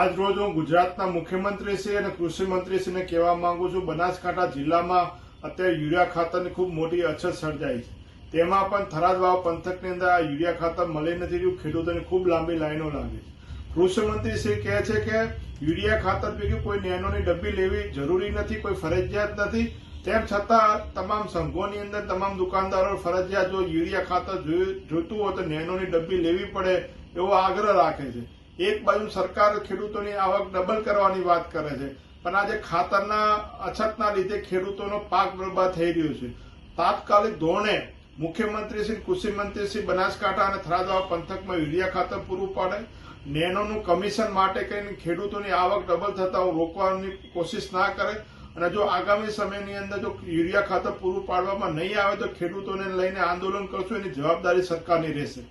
આજ રોજ હું ગુજરાતના મુખ્યમંત્રી શ્રી અને કૃષિ મંત્રી શ્રીને કહેવા માંગુ છું, બનાસકાંઠા જિલ્લામાં અત્યારે યુરિયા ખાતરની ખૂબ મોટી અછત સર્જાઈ છે. તેમાં પણ થરાદ વાવ પંથકની અંદર આ યુરિયા ખાતર મળી નથી રહ્યું, ખેડૂતોની ખૂબ લાંબી લાઈનો લાગે કૃષિ મંત્રી શ્રી કહે છે કે યુરિયા ખાતર પૈકી કોઈ નેનોની ડબ્બી લેવી જરૂરી નથી, કોઈ ફરજિયાત નથી. તેમ છતાં તમામ સંઘોની અંદર તમામ દુકાનદારો ફરજિયાત જો યુરિયા ખાતર જોઈ- જોઈતું હોય તો નેનોની ડબ્બી લેવી પડે એવો આગ્રહ રાખે છે. એક બાજુ સરકાર ખેડૂતોની આવક ડબલ કરવાની વાત કરે છે. પણ આજે ખાતરના અછતના લીધે ખેડૂતોનો પાક બરબાદ થઈ રહ્યો છે. તાત્કાલિક ધોરણે મુખ્યમંત્રી શ્રી, કૃષિ મંત્રી શ્રી બનાસકાંઠા અને થરાદવા પંથકમાં યુરિયા ખાતર પૂરું પાડે. નેનોનું કમિશન માટે કહીને ખેડૂતોની આવક ડબલ થતા રોકવાની કોશિશ ના કરે. અને જો આગામી સમયની અંદર જો યુરિયા ખાતર પૂરું પાડવામાં નહીં આવે તો ખેડૂતોને લઈને આંદોલન કરશું એની જવાબદારી સરકારની રહેશે.